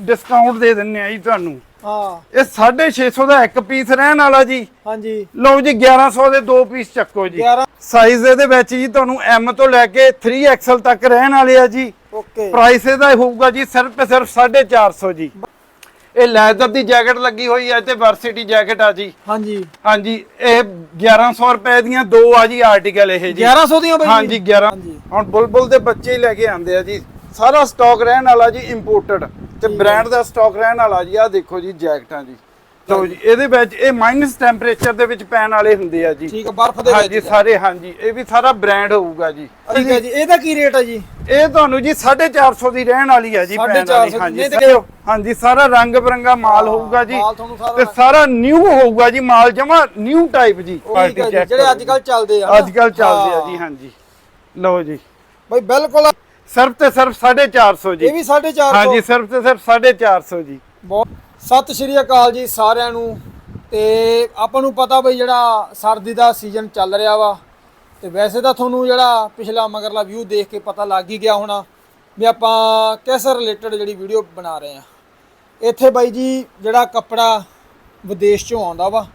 Discount ਦੇ ਦਿੰਨੇ ਆ ਜੀ ਤੁਹਾਨੂੰ। ਹਾਂ। ਇਹ 650 ਦਾ ਇੱਕ ਪੀਸ ਰਹਿਣ ਵਾਲਾ ਜੀ। ਹਾਂਜੀ। ਲਓ ਜੀ 1100 ਦੇ ਦੋ ਪੀਸ ਚੱਕੋ ਜੀ। 11 ਸਾਈਜ਼ ਇਹਦੇ ਵਿੱਚ ਜੀ ਤੁਹਾਨੂੰ M ਤੋਂ ਲੈ ਕੇ 3XL ਤੱਕ ਰਹਿਣ ਵਾਲੇ ਆ ਜੀ। ਓਕੇ। ਪ੍ਰਾਈਸ ਇਹਦਾ ਹੋਊਗਾ ਜੀ ਸਿਰਫ ਸਿਰਫ 450 ਜੀ। ਇਹ ਲੈਦਰ ਦੀ ਜੈਕਟ ਲੱਗੀ ਹੋਈ ਹੈ ਤੇ ਵਰਸਿਟੀ ਜੈਕਟ ਆ ਜੀ। ਹਾਂਜੀ। ਹਾਂਜੀ ਇਹ 1100 ਰੁਪਏ ਦੀਆਂ ਦੋ ਆ ਜੀ ਆਰਟੀਕਲ ਇਹ ਜੀ। 1100 ਦੀਆਂ ਬਾਈ? ਹਾਂਜੀ 11 ਹਾਂਜੀ। ਹੁਣ ਬੁਲਬੁਲ ਦੇ ਬੱਚੇ ਹੀ ਲੈ ਕੇ ਆਂਦੇ ਆ ਜੀ। ਸਾਰਾ ਸਟਾਕ ਰਹਿਣ ਵਾਲਾ ਜੀ ਇੰਪੋਰਟਡ ਤੇ ਬ੍ਰਾਂਡ ਦਾ ਸਟਾਕ ਰਹਿਣ ਵਾਲਾ ਜੀ ਆ ਦੇਖੋ ਜੀ ਜੈਕਟਾਂ ਜੀ। ਲਓ ਜੀ ਇਹਦੇ ਵਿੱਚ ਇਹ ਮਾਈਨਸ ਟੈਂਪਰੇਚਰ ਦੇ ਵਿੱਚ ਪੈਣ ਵਾਲੇ ਹੁੰਦੇ ਆ ਜੀ। ਠੀਕ ਹੈ ਬਰਫ਼ ਦੇ ਹਾਂਜੀ ਸਾਰੇ ਹਾਂਜੀ ਇਹ ਵੀ ਸਾਰਾ ਬ੍ਰਾਂਡ ਹੋਊਗਾ ਜੀ। ਠੀਕ ਹੈ ਜੀ ਇਹਦਾ ਕੀ ਰੇਟ ਹੈ ਜੀ? ਇਹ ਤੁਹਾਨੂੰ ਜੀ 450 ਦੀ ਰਹਿਣ ਵਾਲੀ ਹੈ ਜੀ ਪੈਣ 450 ਵਾਲੀ ਹਾਂਜੀ ਹਾਂਜੀ ਸਾਰਾ ਰੰਗ ਬਰੰਗਾ ਮਾਲ ਹੋਊਗਾ ਜੀ ਤੇ ਸਾਰਾ ਨਿਊ ਹੋਊਗਾ ਜੀ ਮਾਲ ਜਮਾ ਨਿਊ ਟਾਈਪ ਜੀ ਜਿਹੜੇ ਅੱਜ ਕੱਲ ਚੱਲਦੇ ਆ ਅੱਜ ਕੱਲ ਚੱਲਦੇ ਆ ਜੀ ਹਾਂਜੀ। ਲਓ ਜੀ। ਬਾਈ ਬਿਲਕੁਲ ਸਿਰਫ ਤੇ ਸਿਰਫ 450 ਜੀ। ਇਹ ਵੀ 450 ਹਾਂਜੀ ਸਿਰਫ ਤੇ ਸਿਰਫ 450 ਜੀ। ਬਹੁਤ ਸਤਿ ਸ਼੍ਰੀ ਅਕਾਲ ਜੀ ਸਾਰਿਆਂ ਨੂੰ। ਤੇ ਆਪਾਂ ਨੂੰ ਪਤਾ ਬਈ ਜਿਹੜਾ ਸਰਦੀ ਦਾ ਸੀਜ਼ਨ ਚੱਲ ਰਿਹਾ ਵਾ। ਤੇ ਵੈਸੇ ਤਾਂ ਤੁਹਾਨੂੰ ਜਿਹੜਾ ਪਿਛਲਾ ਮਗਰਲਾ ਵਿਊ ਦੇਖ ਕੇ ਪਤਾ ਲੱਗ ਹੀ ਗਿਆ ਹੋਣਾ ਵੀ ਆਪਾਂ ਕਿਸ ਰਿਲੇਟਡ ਜਿਹੜੀ ਵੀਡੀਓ ਬਣਾ ਰਹੇ ਆ ਇੱਥੇ ਬਾਈ ਜੀ ਜਿਹੜਾ ਕੱਪੜਾ ਵਿਦੇਸ਼ ਚੋਂ ਆਉਂਦਾ ਵਾ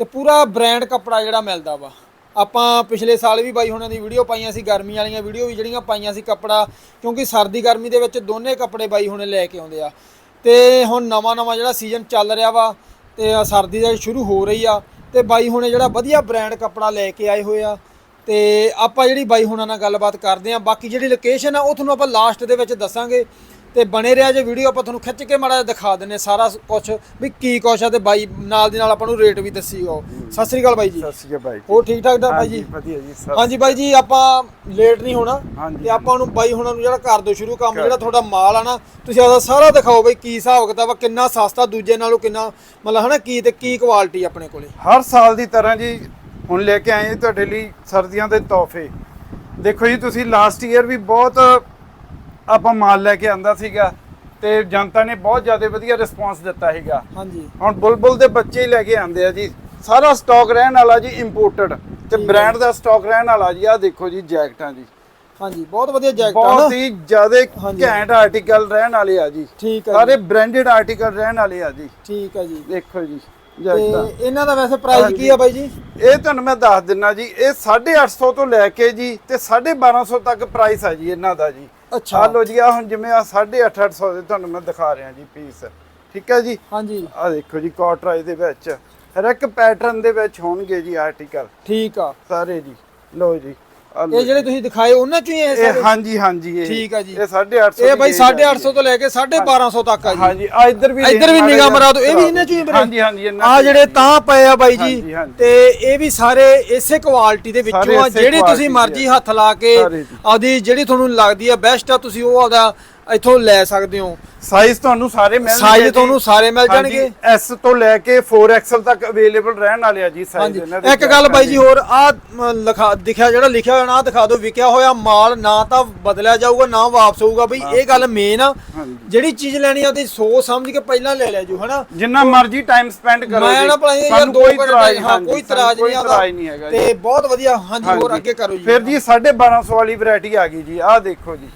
ਤੇ ਪੂਰਾ ਬ੍ਰਾਂਡ ਕੱਪੜਾ ਜਿਹੜਾ ਮਿਲਦਾ ਵਾ। ਆਪਾਂ ਪਿਛਲੇ ਸਾਲ ਵੀ ਬਾਈ ਹੁਣਾਂ ਦੀ ਵੀਡੀਓ ਪਾਈਆਂ ਸੀ, ਗਰਮੀ ਵਾਲੀਆਂ ਵੀਡੀਓ ਵੀ ਜਿਹੜੀਆਂ ਪਾਈਆਂ ਸੀ ਕੱਪੜਾ, ਕਿਉਂਕਿ ਸਰਦੀ ਗਰਮੀ ਦੇ ਵਿੱਚ ਦੋਨੇ ਕੱਪੜੇ ਬਾਈ ਹੁਣੇ ਲੈ ਕੇ ਆਉਂਦੇ ਆ। ਤੇ ਹੁਣ ਨਵਾਂ ਨਵਾਂ ਜਿਹੜਾ ਸੀਜ਼ਨ ਚੱਲ ਰਿਹਾ ਵਾ, ਤੇ ਸਰਦੀ ਦਾ ਸ਼ੁਰੂ ਹੋ ਰਹੀ ਆ, ਤੇ ਬਾਈ ਹੁਣੇ ਜਿਹੜਾ ਵਧੀਆ ਬ੍ਰਾਂਡ ਕੱਪੜਾ ਲੈ ਕੇ ਆਏ ਹੋਏ ਆ। ਤੇ ਆਪਾਂ ਜਿਹੜੀ ਬਾਈ ਹੁਣਾਂ ਨਾਲ ਗੱਲਬਾਤ ਕਰਦੇ ਆ, ਬਾਕੀ ਜਿਹੜੀ ਲੋਕੇਸ਼ਨ ਆ, ਉਹ ਤੁਹਾਨੂੰ ਆਪਾਂ ਲਾਸਟ ਦੇ ਵਿੱਚ ਦੱਸਾਂਗੇ। ਤੇ ਬਣੇ ਰਿਹਾ ਜੇ ਵੀਡੀਓ ਆਪਾਂ ਤੁਹਾਨੂੰ ਖਿੱਚ ਕੇ ਮਾੜਾ ਜਿਹਾ ਦਿਖਾ ਦਿੰਨੇ ਸਾਰਾ ਕੁਝ ਵੀ ਕੀ ਕੁਛ ਆ ਤੇ ਬਾਈ ਨਾਲ ਦੀ ਨਾਲ ਆਪਾਂ ਨੂੰ ਰੇਟ ਵੀ ਦੱਸੀਓ ਸਤਿ ਸ੍ਰੀ ਅਕਾਲ ਬਾਈ ਜੀ। ਸਤਿ ਸ਼੍ਰੀ ਅਕਾਲ ਬਾਈ ਹੋਰ ਠੀਕ ਠਾਕ ਦਾ ਬਾਈ ਜੀ? ਵਧੀਆ ਜੀ ਸਤਿ- ਹਾਂਜੀ ਬਾਈ ਜੀ ਆਪਾਂ ਲੇਟ ਨਹੀਂ ਹੋਣਾ। ਤੇ ਆਪਾਂ ਨੂੰ ਬਾਈ ਹੁਣਾਂ ਨੂੰ ਜਿਹੜਾ ਕਰ ਦੋ ਸ਼ੁਰੂ ਕੰਮ ਜਿਹੜਾ ਤੁਹਾਡਾ ਮਾਲ ਆ ਨਾ ਤੁਸੀਂ ਆਦਾ ਸਾਰਾ ਦਿਖਾਓ ਬਈ ਕੀ ਹਿਸਾਬ ਕਿਤਾਬ ਆ ਕਿੰਨਾ ਸਸਤਾ ਦੂਜੇ ਨਾਲੋਂ ਕਿੰਨਾ ਮਤਲਬ ਹਨਾ ਕੀ ਤੇ ਕੀ ਕੁਆਲਿਟੀ ਆਪਣੇ ਕੋਲੇ? ਹਰ ਸਾਲ ਦੀ ਤਰ੍ਹਾਂ ਜੀ ਹੁਣ ਲੈ ਕੇ ਆਏ ਹਾਂ ਤੁਹਾਡੇ ਲਈ ਸਰਦੀਆਂ ਦੇ ਤੋਹਫੇ। ਦੇਖੋ ਜੀ ਤੁਸੀਂ ਲਾਸਟ ਈਅਰ ਵੀ ਬਹੁਤ ਆਪਾਂ ਮਾਲ ਲੈ ਕੇ ਆਂਦਾ ਸੀਗਾ ਤੇ ਜਨਤਾ ਨੇ ਬਹੁਤ ਜ਼ਿਆਦਾ ਵਧੀਆ ਰਿਸਪਾਂਸ ਦਿੱਤਾ ਹੈਗਾ ਹਾਂਜੀ। ਹੁਣ ਬੁਲਬੁਲ ਦੇ ਬੱਚੇ ਹੀ ਲੈ ਕੇ ਆਂਦੇ ਆ ਜੀ। ਸਾਰਾ ਸਟਾਕ ਰਹਿਣ ਵਾਲਾ ਜੀ ਇੰਪੋਰਟਡ ਤੇ ਬ੍ਰਾਂਡ ਦਾ ਸਟਾਕ ਰਹਿਣ ਵਾਲਾ ਜੀ। ਆ ਦੇਖੋ ਜੀ ਜੈਕਟਾਂ ਜੀ। ਹਾਂਜੀ ਬਹੁਤ ਵਧੀਆ ਜੈਕਟ ਆ ਬਹੁਤ ਹੀ ਜ਼ਿਆਦਾ। ਘੈਂਟ ਆਰਟੀਕਲ ਰਹਿਣ ਵਾਲੇ ਆ ਜੀ। ਠੀਕ ਆ ਸਾਰੇ ਬ੍ਰਾਂਡਡ ਆਰਟੀਕਲ ਰਹਿਣ ਵਾਲੇ ਆ ਜੀ। ਠੀਕ ਆ ਜੀ। ਦੇਖੋ ਜੀ ਤੇ ਜੈਕਟਾਂ। ਇਹਨਾਂ ਦਾ ਵੈਸੇ ਪ੍ਰਾਈਸ ਕੀ ਆ ਬਾਈ ਜੀ? ਇਹ ਤੁਹਾਨੂੰ ਮੈਂ ਦੱਸ ਦਿੰਨਾ ਜੀ ਇਹ 850 ਤੋਂ ਲੈ ਕੇ ਜੀ ਤੇ 1250 ਤੱਕ ਪ੍ਰਾਈਸ ਆ ਜੀ ਇਹਨਾਂ ਦਾ ਜੀ। ਅੱਛਾ। ਆ ਲੋ ਜੀ ਆ ਹੁਣ ਜਿਵੇਂ ਆ 850 ਦੇ ਤੁਹਾਨੂੰ ਮੈਂ ਦਿਖਾ ਰਿਹਾ ਜੀ ਪੀਸ ਠੀਕ ਹੈ ਜੀ? ਹਾਂਜੀ। ਆ ਦੇਖੋ ਜੀ ਕਾਟਰਾਈਜ਼ ਦੇ ਵਿੱਚ। ਹਰ ਇੱਕ ਪੈਟਰਨ ਦੇ ਵਿੱਚ ਹੋਣਗੇ ਜੀ ਆਰਟੀਕਲ ਠੀਕ ਆ। ਸਾਰੇ ਜੀ। ਲੋ ਜੀ। ਇਹ ਜਿਹੜੇ ਤੁਸੀਂ ਦਿਖਾਏ ਉਹਨਾਂ ਚੋਂ ਹੀ ਇਹ ਇਹ ਸਾਰੇ ਹਾਂਜੀ ਹਾਂਜੀ ਇਹ ਠੀਕ ਆ ਜੀ। ਇਹ 850 ਇਹ ਬਾਈ 850 ਤੋਂ ਲੈ ਕੇ 1250 ਤੱਕ ਆ ਜੀ ਹਾਂਜੀ ਆ ਇੱਧਰ ਵੀ ਇੱਧਰ ਵੀ ਨਿਗਾਹ ਮਰਾ ਦਿਓ ਇਹ ਵੀ ਇਹਨਾਂ ਚੋਂ ਹੀ ਵੀਰੇ ਹਾਂਜੀ ਹਾਂਜੀ ਆ। ਜਿਹੜੇ ਤਾਂ ਪਏ ਆ ਬਾਈ ਜੀ। ਤੇ ਇਹ ਵੀ ਸਾਰੇ ਇਸੇ ਕੁਆਲਿਟੀ ਦੇ ਵਿੱਚੋਂ ਆ ਜਿਹੜੀ ਤੁਸੀਂ ਦੇ ਮਰਜ਼ੀ। ਹੱਥ ਲਾ ਕੇ। ਆਪਦੀ ਜਿਹੜੀ ਤੁਹਾਨੂੰ ਲੱਗਦੀ ਆ ਬੈਸਟ ਆ ਤੁਸੀਂ ਉਹ ਆਪਦਾ ਇੱਥੋਂ ਲੈ ਸਕਦੇ ਹੋ। ਸਾਈਜ਼ ਤੁਹਾਨੂੰ ਸਾਰੇ ਮਿਲ ਸਾਈਜ਼ ਤੁਹਾਨੂੰ ਸਾਰੇ ਮਿਲ ਜਾਣਗੇ। ਐਸ ਤੋਂ ਲੈ ਕੇ 4XL ਤੱਕ ਅਵੇਲੇਬਲ ਰਹਿਣ ਵਾਲੇ ਆ ਜੀ ਸਾਈਜ਼ ਇਹਨਾਂ ਦੇ ਇੱਕ ਗੱਲ ਬਾਈ ਜੀ ਹੋਰ ਆ ਲਿਖਾ ਦਿਖਿਆ ਜਿਹੜਾ ਲਿਖਿਆ ਹੋਇਆ ਨਾ ਦਿਖਾ ਦਿਓ ਵਿਕਿਆ ਹੋਇਆ ਮਾਲ ਨਾ ਤਾਂ ਬਦਲਿਆ ਜਾਊਗਾ ਨਾ ਵਾਪਸ ਹੋਊਗਾ। ਬਈ ਇਹ ਗੱਲ ਮੇਨ ਆ। ਜਿਹੜੀ ਚੀਜ਼ ਲੈਣੀ ਆ ਉਹਦੀ ਸੋਚ ਸਮਝ ਕੇ ਪਹਿਲਾਂ ਲੈ ਲਿਆ ਜੂ ਹਨਾ? ਜਿੰਨਾ ਮਰਜ਼ੀ ਟਾਈਮ ਸਪੈਂਡ ਕਰੋ ਮੈਂ ਜੀ। ਨਾ ਭਲਾ ਯਾਰ ਸਾਨੂੰ ਦੋ ਘੰਟੇ ਹਾਂ ਕੋਈ ਇਤਰਾਜ਼ ਨਹੀਂ ਆਦਾ ਤੇ ਬਹੁਤ ਵਧੀਆ ਹਾਂਜੀ ਹੋਰ। ਅੱਗੇ ਕਰੋ ਜੀ। ਫਿਰ ਜੀ 1250 ਵਾਲੀ ਵੈਰਾਈਟੀ ਆ ਗਈ ਜੀ। ਆਹ ਦੇਖੋ ਜੀ।